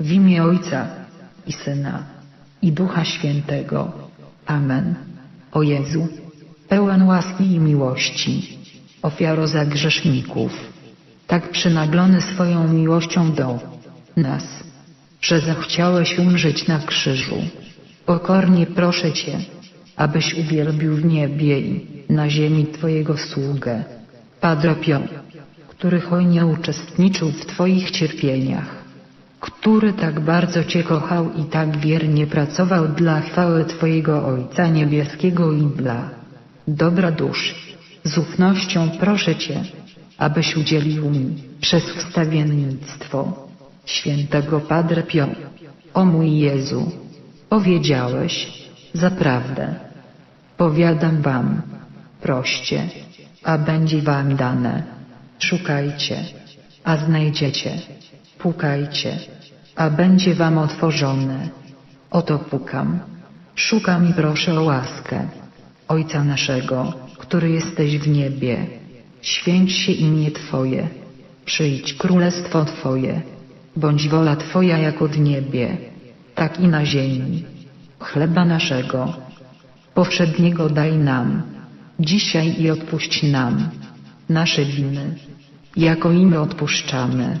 W imię Ojca i Syna i Ducha Świętego. Amen. O Jezu, pełen łaski i miłości, ofiaro za grzeszników, tak przynaglony swoją miłością do nas, że zechciałeś umrzeć na krzyżu. Pokornie proszę Cię, abyś uwielbił w niebie i na ziemi Twojego sługę, Padre Pio, który hojnie uczestniczył w Twoich cierpieniach, który tak bardzo Cię kochał i tak wiernie pracował dla chwały Twojego Ojca Niebieskiego i dla dobra duszy. Z ufnością proszę Cię, abyś udzielił mi przez wstawiennictwo świętego Padre Pio. O mój Jezu, powiedziałeś, zaprawdę, powiadam wam, proście, a będzie wam dane. Szukajcie, a znajdziecie. Pukajcie, a będzie wam otworzone. Oto pukam. Szukam i proszę o łaskę. Ojca naszego, który jesteś w niebie, święć się imię Twoje. Przyjdź królestwo Twoje. Bądź wola Twoja jako w niebie, tak i na ziemi. Chleba naszego powszedniego daj nam, dzisiaj i odpuść nam nasze winy, jako i my odpuszczamy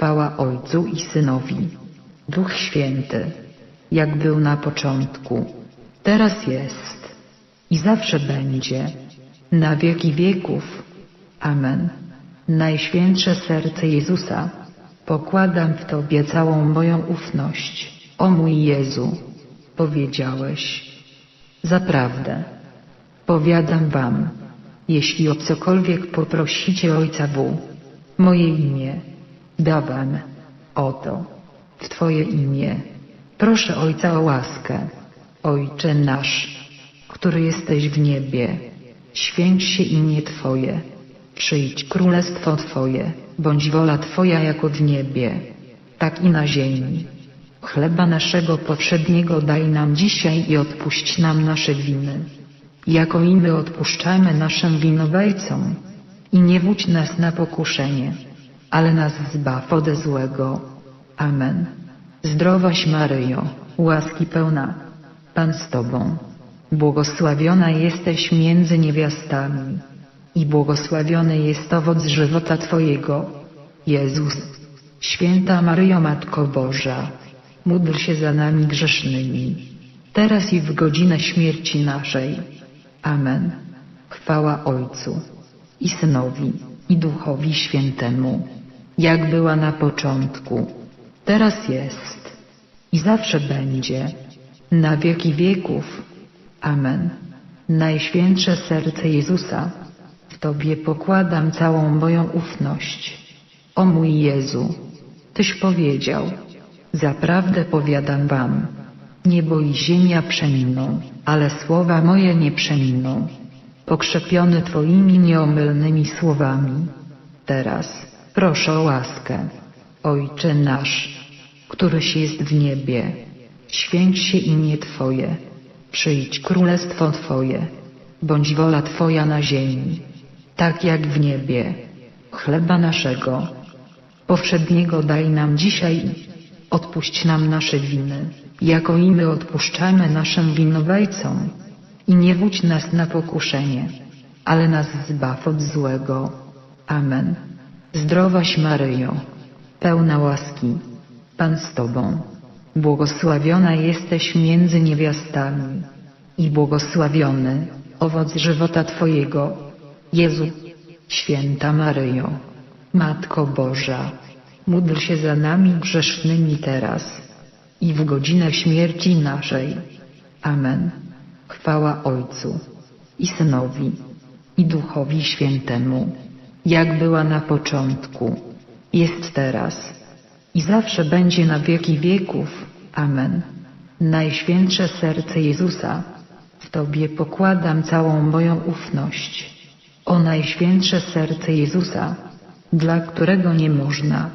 Chwała Ojcu i Synowi, Duch Święty, jak był na początku, teraz jest i zawsze będzie, na wieki wieków. Amen. Najświętsze serce Jezusa, pokładam w Tobie całą moją ufność. O mój Jezu, powiedziałeś. Zaprawdę, powiadam Wam, jeśli o cokolwiek poprosicie Ojca W, moje imię, dawam, oto, w Twoje imię. Proszę Ojca o łaskę. Ojcze nasz, który jesteś w niebie, święć się imię Twoje. Przyjdź królestwo Twoje, bądź wola Twoja jako w niebie, tak i na ziemi. Chleba naszego powszedniego daj nam dzisiaj i odpuść nam nasze winy, jako i my odpuszczamy naszym winowajcom. I nie wódź nas na pokuszenie, ale nas zbaw ode złego. Amen. Zdrowaś Maryjo, łaski pełna, Pan z Tobą. Błogosławiona jesteś między niewiastami i błogosławiony jest owoc żywota Twojego, Jezus. Święta Maryjo Matko Boża, módl się za nami grzesznymi, teraz i w godzinę śmierci naszej. Amen. Chwała Ojcu i Synowi i Duchowi Świętemu, jak była na początku, teraz jest i zawsze będzie, na wieki wieków. Amen. Najświętsze serce Jezusa, w Tobie pokładam całą moją ufność. O mój Jezu, Tyś powiedział, zaprawdę powiadam Wam, niebo i ziemia przeminą, ale słowa moje nie przeminą. Pokrzepiony Twoimi nieomylnymi słowami. Teraz proszę o łaskę. Ojcze nasz, któryś jest w niebie, święć się imię Twoje, przyjdź królestwo Twoje, bądź wola Twoja na ziemi, tak jak w niebie. Chleba naszego powszedniego daj nam dzisiaj, odpuść nam nasze winy, jako i my odpuszczamy naszym winowajcom. I nie wódź nas na pokuszenie, ale nas zbaw od złego. Amen. Zdrowaś Maryjo, pełna łaski, Pan z Tobą. Błogosławiona jesteś między niewiastami i błogosławiony owoc żywota Twojego, Jezu. Święta Maryjo, Matko Boża, módl się za nami grzesznymi teraz i w godzinę śmierci naszej. Amen. Chwała Ojcu i Synowi i Duchowi Świętemu, jak była na początku, jest teraz i zawsze będzie na wieki wieków. Amen. Najświętsze serce Jezusa, w Tobie pokładam całą moją ufność. O Najświętsze serce Jezusa, dla którego nie można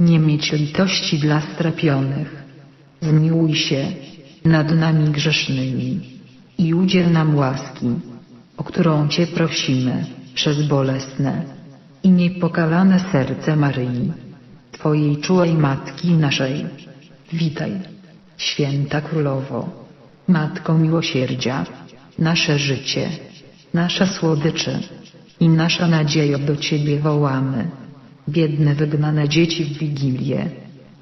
nie mieć litości dla strapionych. Zmiłuj się nad nami grzesznymi i udziel nam łaski, o którą Cię prosimy przez bolesne i niepokalane serce Maryi, Twojej czułej Matki naszej. Witaj, Święta Królowo, Matko Miłosierdzia, nasze życie, nasza słodycze i nasza nadzieja do Ciebie wołamy. Biedne wygnane dzieci w Wigilię,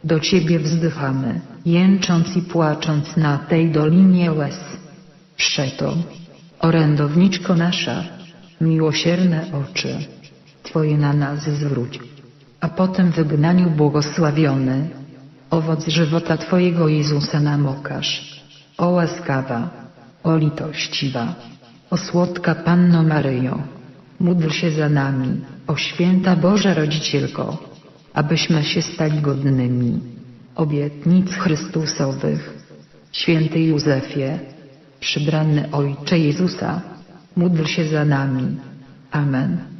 do Ciebie wzdychamy, jęcząc i płacząc na tej dolinie łez. Przeto, orędowniczko nasza, miłosierne oczy, Twoje na nas zwróć. A potem wygnaniu błogosławiony, owoc żywota Twojego Jezusa nam okaż. O łaskawa, o litościwa, o słodka Panno Maryjo, módl się za nami, o święta Boża Rodzicielko, abyśmy się stali godnymi obietnic Chrystusowych. Święty Józefie, przybrany Ojcze Jezusa, módl się za nami. Amen.